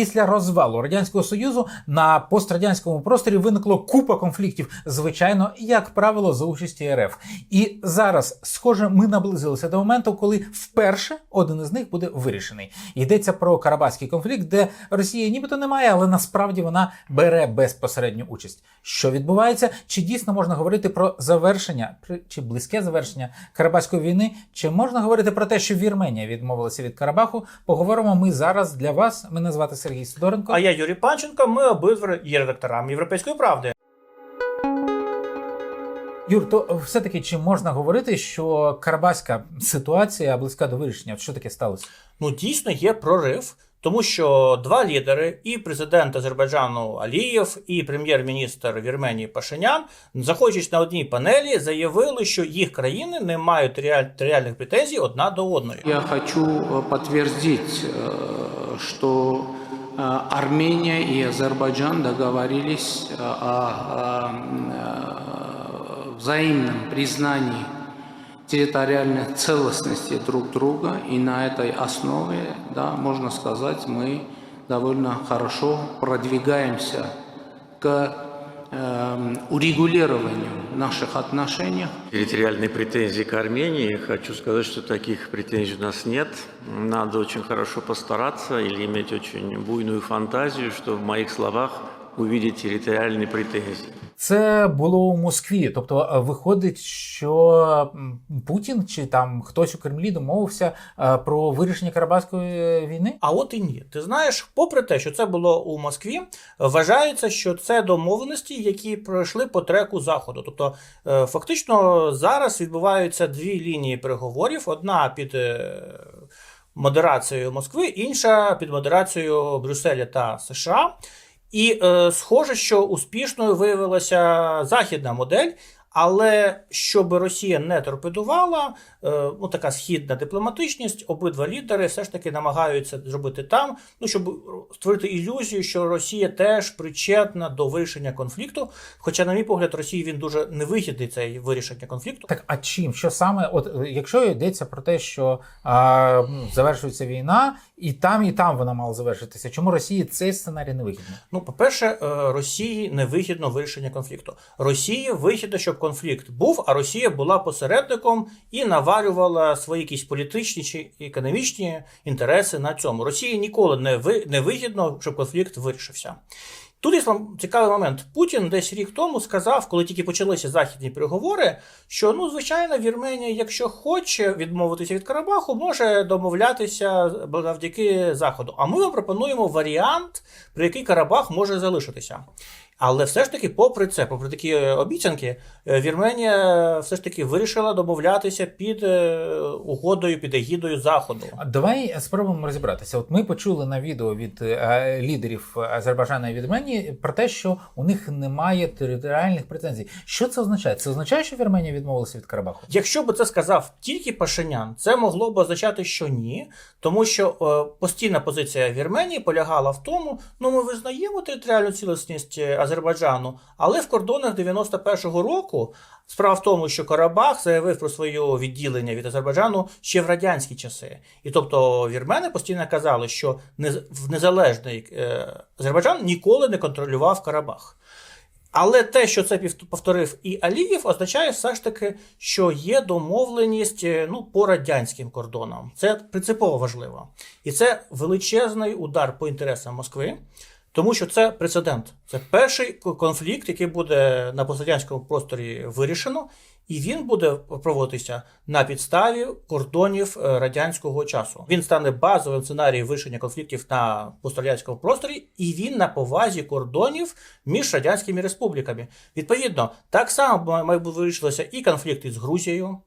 Після розвалу радянського союзу на пострадянському просторі виникло купа конфліктів, звичайно, як правило, за участі РФ. І зараз, схоже, ми наблизилися до моменту, коли вперше один із них буде вирішений. Йдеться про Карабахський конфлікт, де Росія нібито немає, але насправді вона бере безпосередню участь. Що відбувається? Чи дійсно можна говорити про завершення чи близьке завершення Карабахської війни? Чи можна говорити про те, що Вірменія відмовилася від Карабаху? Поговоримо ми зараз для вас. Мене звати Сергій Сидоренко. А я Юрій Панченко. Ми обидва є редакторами Європейської правди. Юр, то все-таки чи можна говорити, що карабаська ситуація близька до вирішення? Що таке сталося? Ну дійсно є прорив, тому що два лідери, і президент Азербайджану Алієв, і прем'єр-міністр Вірменії Пашинян, знаходячись на одній панелі, заявили, що їх країни не мають реаль- реальних претензій одна до одної. Я хочу э, подтвердить, э, что э, Армения и Азербайджан договорились о э, взаимном признании территориальной целостности друг друга, и на этой основе, да, можно сказать, мы довольно хорошо продвигаемся к урегулированию наших отношений территориальные претензии к Армении. Хочу сказать, что таких претензий у нас нет. Надо очень хорошо постараться или иметь очень буйную фантазию, что в моих словах увидеть территориальные претензии. Це було у Москві. Тобто, е, виходить, що Путін чи там хтось у Кремлі домовився е, про вирішення Карабахської війни? А от і ні. Ти знаєш, попри те, що це було у Москві, вважається, що це домовленості, які пройшли по треку заходу. Тобто, е, фактично, зараз відбуваються дві лінії переговорів: одна під модерацією Москви, інша під модерацією Брюсселя та США. І е, схоже, що успішною виявилася західна модель. Але щоб Росія не торпедувала, е, ну така східна дипломатичність, обидва лідери все ж таки намагаються зробити там, ну щоб створити ілюзію, що Росія теж причетна до вирішення конфлікту. Хоча, на мій погляд, Росії він дуже невигідний цей вирішення конфлікту. Так, а чим? Що саме? От е, якщо йдеться про те, що а, завершується війна, і там, і там вона мала завершитися, чому Росії цей сценарій не вигідно? Ну, по-перше, Росії не вигідно вирішення конфлікту. Росії вигідно, щоб конфлікт був, а Росія була посередником і наварювала свої якісь політичні чи економічні інтереси на цьому. Росії ніколи не вигідно, щоб конфлікт вирішився. Тут є цікавий момент. Путін десь рік тому сказав, коли тільки почалися західні переговори, що ну звичайно Вірменія, якщо хоче відмовитися від Карабаху, може домовлятися завдяки заходу. А ми вам пропонуємо варіант, при який Карабах може залишитися. Але все ж таки, попри це, попри такі е, обіцянки, е, Вірменія все ж таки вирішила домовлятися під е, угодою, під егідою заходу. Давай спробуємо розібратися. От ми почули на відео від лідерів Азербайджану і Вірменії про те, що у них немає територіальних претензій. Що це означає? Це означає, що Вірменія відмовилася від Карабаху? Якщо би це сказав тільки Пашинян, це могло б означати, що ні, тому що постійна позиція Вірменії полягала в тому, ну ми визнаємо територіальну цілісність е, Азербайджану, але в кордонах 91-го року справа в тому, що Карабах заявив про своє відділення від Азербайджану ще в радянські часи. І тобто вірмени постійно казали, що в незалежний е, Азербайджан ніколи не контролював Карабах. Але те, що це повторив і Алієв, означає все ж таки, що є домовленість е, ну, по радянським кордонам. Це принципово важливо. І це величезний удар по інтересам Москви, тому що це прецедент. Це перший конфлікт, який буде на пострадянському просторі вирішено, і він буде проводитися на підставі кордонів е, радянського часу. Він стане базовим сценарієм вирішення конфліктів на пострадянському просторі, і він на повазі кордонів між радянськими республіками. Відповідно, так само має бути вирішилося і конфлікт із Грузією,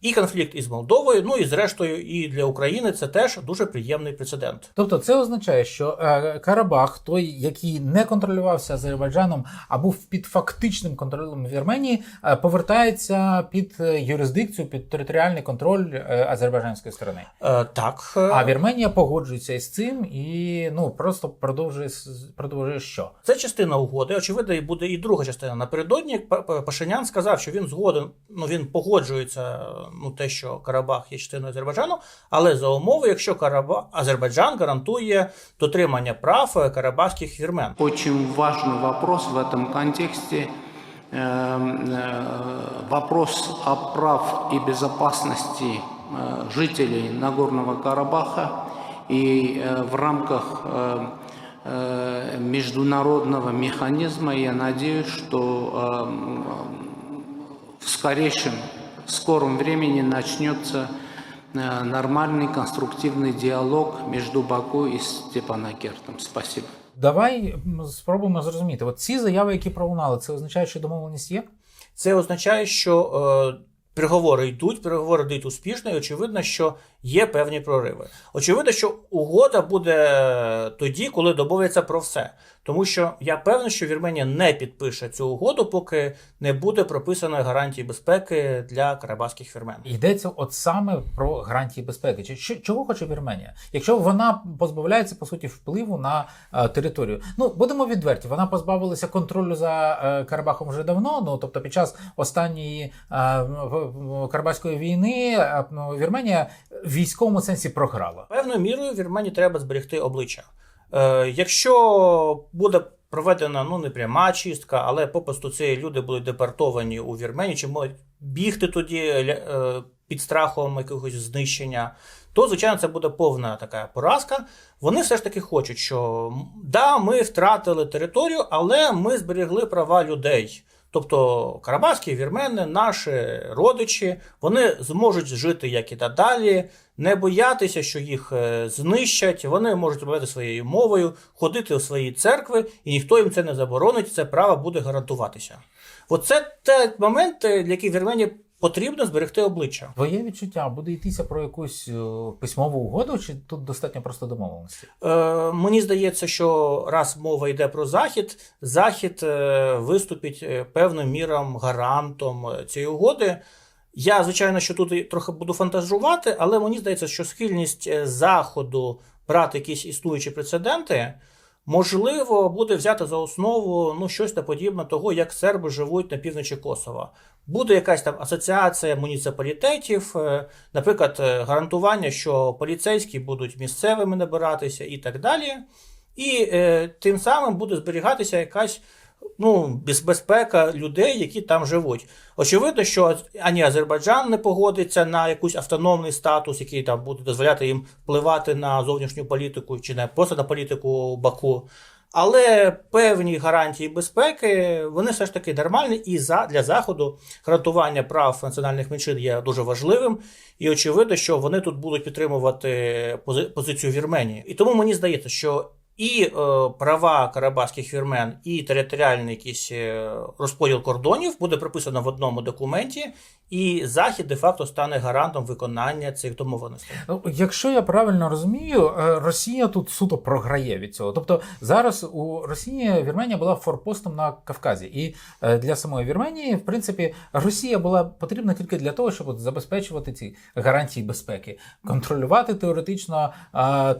і конфлікт із Молдовою. Ну і зрештою, і для України це теж дуже приємний прецедент. Тобто це означає, що е, Карабах, той, який не контролювався Азербайджаном, а був під фактичним контролем Вірменії, е, повертається під е, юрисдикцію, під територіальний контроль азербайджанської сторони. Е, так, А Вірменія погоджується із цим і ну просто продовжує продовжує що? Це частина угоди. Очевидно, і буде і друга частина. Напередодні Па- Па- Пашинян сказав, що він згоден, ну він погоджується ну, те, що Карабах є частиною Азербайджану, але за умови, якщо Караба... Азербайджан гарантує дотримання прав е, карабахських вірмен. Очень важный вопрос в этом контексте э, э, вопрос о прав и безопасности э, жителей Нагорного Карабаха и э, в рамках э, э, международного механизма я надеюсь, что э, в скорейшем, скором времени начнется э, нормальный конструктивный диалог между Баку и Степанакертом. Спасибо. Давай м, спробуємо зрозуміти. От ці заяви, які пролунали, це означає, що домовленість є? Це означає, що е, переговори йдуть, переговори йдуть успішно, і очевидно, що є певні прориви. Очевидно, що угода буде тоді, коли домовляться про все. Тому що я певний, що Вірменія не підпише цю угоду, поки не буде прописано гарантії безпеки для карабахських вірмен. Йдеться от саме про гарантії безпеки. Чи чого хоче Вірменія? Якщо вона позбавляється по суті впливу на е, територію, ну будемо відверті, вона позбавилася контролю за е, Карабахом вже давно. Ну тобто, під час останньої е, Карабахської війни е, ну, Вірменія в військовому сенсі програла. Певною мірою Вірменії треба зберегти обличчя. Е, якщо буде проведена ну не пряма чистка, але попросту ці люди будуть депортовані у Вірменію, чи можуть бігти тоді е, під страхом якогось знищення, то звичайно це буде повна така поразка. Вони все ж таки хочуть, що да, ми втратили територію, але ми зберегли права людей. Тобто карабахські вірмени, наші родичі, вони зможуть жити як і далі, не боятися, що їх е, знищать. Вони можуть розмовляти своєю мовою, ходити у свої церкви, і ніхто їм це не заборонить. Це право буде гарантуватися. Оце те моменти, для яких Вірменії потрібно зберегти обличчя. Твоє відчуття буде йтися про якусь е, письмову угоду, чи тут достатньо просто домовленості? Е, мені здається, що раз мова йде про захід, захід е, виступить е, певним міром гарантом е, цієї угоди. Я, звичайно, що тут і трохи буду фантазувати, але мені здається, що схильність е, заходу брати якісь існуючі прецеденти. Можливо, буде взято за основу ну, щось та подібне того, як серби живуть на півночі Косова. Буде якась там асоціація муніципалітетів, е, наприклад, е, гарантування, що поліцейські будуть місцевими набиратися і так далі. І е, тим самим буде зберігатися якась ну, безпека людей, які там живуть. Очевидно, що ані Азербайджан не погодиться на якийсь автономний статус, який там буде дозволяти їм впливати на зовнішню політику чи не просто на політику Баку. Але певні гарантії безпеки вони все ж таки нормальні, і за для заходу гарантування прав національних меншин є дуже важливим. І очевидно, що вони тут будуть підтримувати пози- позицію Вірменії. І тому мені здається, що і е, права карабахських вірмен, і територіальний якийсь е, розподіл кордонів буде прописано в одному документі, і Захід де-факто стане гарантом виконання цих домовленостей. Ну, якщо я правильно розумію, е, Росія тут суто програє від цього. Тобто зараз у Росії Вірменія була форпостом на Кавказі, і е, для самої Вірменії, в принципі, Росія була потрібна тільки для того, щоб забезпечувати ці гарантії безпеки, контролювати теоретично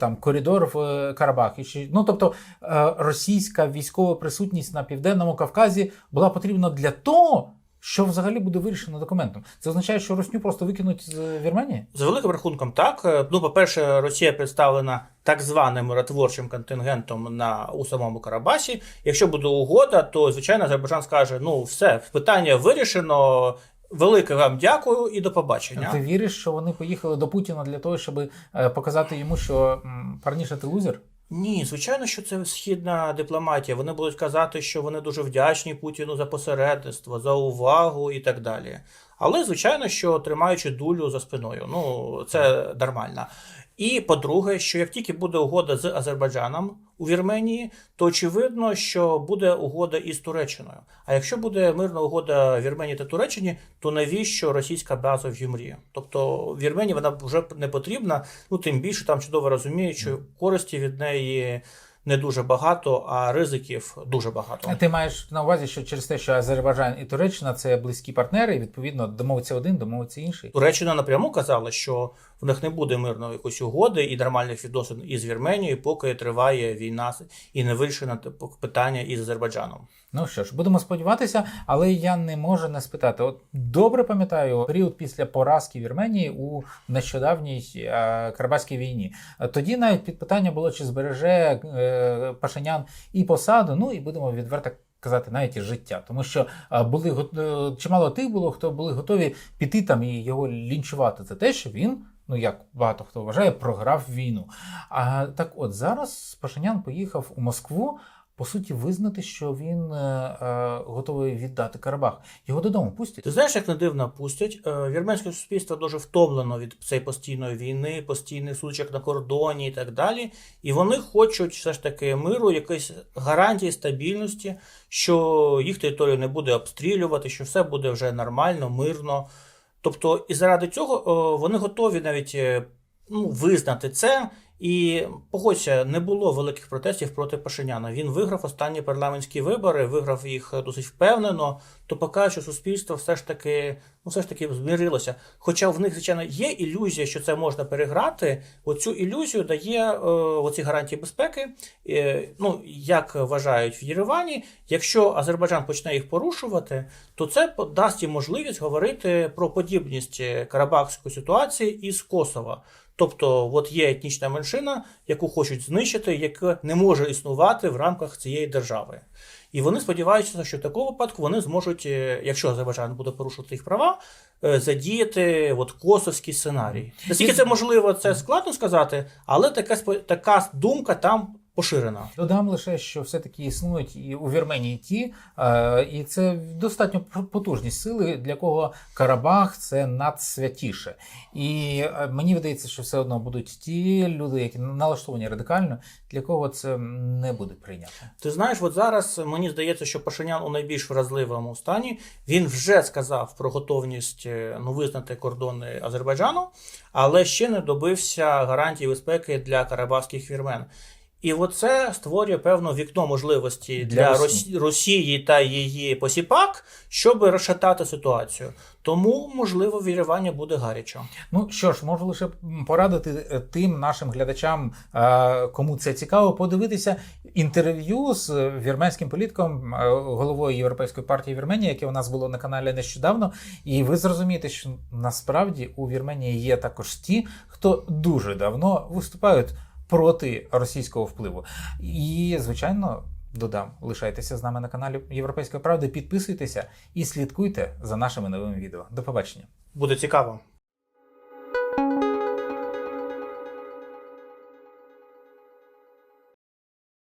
там коридор в е, Карабахі. Ну тобто е, російська військова присутність на південному Кавказі була потрібна для того. Що взагалі буде вирішено документом? Це означає, що Росню просто викинуть з Вірменії? За великим рахунком, так. Е, Ну, по-перше, Росія представлена так званим миротворчим контингентом на у самому Карабасі. Якщо буде угода, то звичайно Азербайджан скаже: ну все, питання вирішено. Велике вам дякую і до побачення. Ти віриш, що вони поїхали до Путіна для того, щоб е, показати йому, що парніше ти лузер? Ні, звичайно, що це східна дипломатія. Вони будуть казати, що вони дуже вдячні Путіну за посередництво, за увагу і так далі. Але, звичайно, що тримаючи дулю за спиною. Ну, це нормально. І по-друге, що як тільки буде угода з Азербайджаном у Вірменії, то очевидно, що буде угода із Туреччиною. А якщо буде мирна угода Вірменії та Туреччині, то навіщо російська база в Юмрі? Тобто Вірменії вона вже не потрібна, ну тим більше там чудово розуміють, що користі від неї не дуже багато, а ризиків дуже багато. Ти маєш на увазі, що через те, що Азербайджан і Туреччина це близькі партнери, і відповідно домовиться один, домовиться інший. Туреччина напряму казала, що в них не буде мирної якоїсь угоди і нормальних відносин із Вірменією, поки триває війна і не вирішено питання із Азербайджаном. Ну що ж, будемо сподіватися, але я не можу не спитати. От добре пам'ятаю період після поразки Вірменії у нещодавній е, Карабаській війні. Тоді навіть під питання було, чи збереже е, Пашинян і посаду. Ну і будемо відверто казати, навіть життя, тому що е, були гот- е, чимало тих було, хто були готові піти там і його лінчувати за те, що він. Ну, як багато хто вважає, програв війну. А так от зараз Пашинян поїхав у Москву, по суті, визнати, що він е, е, готовий віддати Карабах. Його додому пустять. Ти знаєш, як не дивно пустять. Е, Вірменське суспільство дуже втомлено від цієї постійної війни, постійних сутичок на кордоні і так далі. І вони хочуть все ж таки миру, якоїсь гарантії стабільності, що їх територію не буде обстрілювати, що все буде вже нормально, мирно. Тобто, і заради цього вони готові навіть ну, визнати це. І погодься, не було великих протестів проти Пашиняна. Він виграв останні парламентські вибори, виграв їх досить впевнено. То поки що суспільство все ж таки, ну все ж таки змирилося. Хоча в них, звичайно, є ілюзія, що це можна переграти. Оцю ілюзію дає е, оці гарантії безпеки. Е, ну як вважають в Єревані, якщо Азербайджан почне їх порушувати, то це дасть їм можливість говорити про подібність Карабахської ситуації із Косова. Тобто, от є етнічна меншина, яку хочуть знищити, яка не може існувати в рамках цієї держави. І вони сподіваються, що в такому випадку вони зможуть, е, якщо Азербайджан буде порушувати їх права, е, задіяти от косовський сценарій. Наскільки це можливо, це складно сказати, але така така думка там поширена. Додам лише, що все-таки існують і у Вірменії ті, е, і це достатньо потужні сили, для кого Карабах це надсвятіше. І е, мені видається, що все одно будуть ті люди, які налаштовані радикально, для кого це не буде прийнято. Ти знаєш, от зараз мені здається, що Пашинян у найбільш вразливому стані. Він вже сказав про готовність е, ну, визнати кордони Азербайджану, але ще не добився гарантій безпеки для карабахських вірмен. І оце створює певне вікно можливості Для для, Росії. Росії. Та її посіпак, щоб розшатати ситуацію. Тому, можливо, вірування буде гарячо. Ну що ж, можу лише порадити е, тим нашим глядачам, е, кому це цікаво, подивитися інтерв'ю з е, вірменським політиком, головою Європейської партії Вірменії, яке у нас було на каналі нещодавно. І ви зрозумієте, що насправді у Вірменії є також ті, хто дуже давно виступають проти російського впливу. І, звичайно. Додам, лишайтеся з нами на каналі Європейської правди, підписуйтеся і слідкуйте за нашими новими відео. До побачення. Буде цікаво.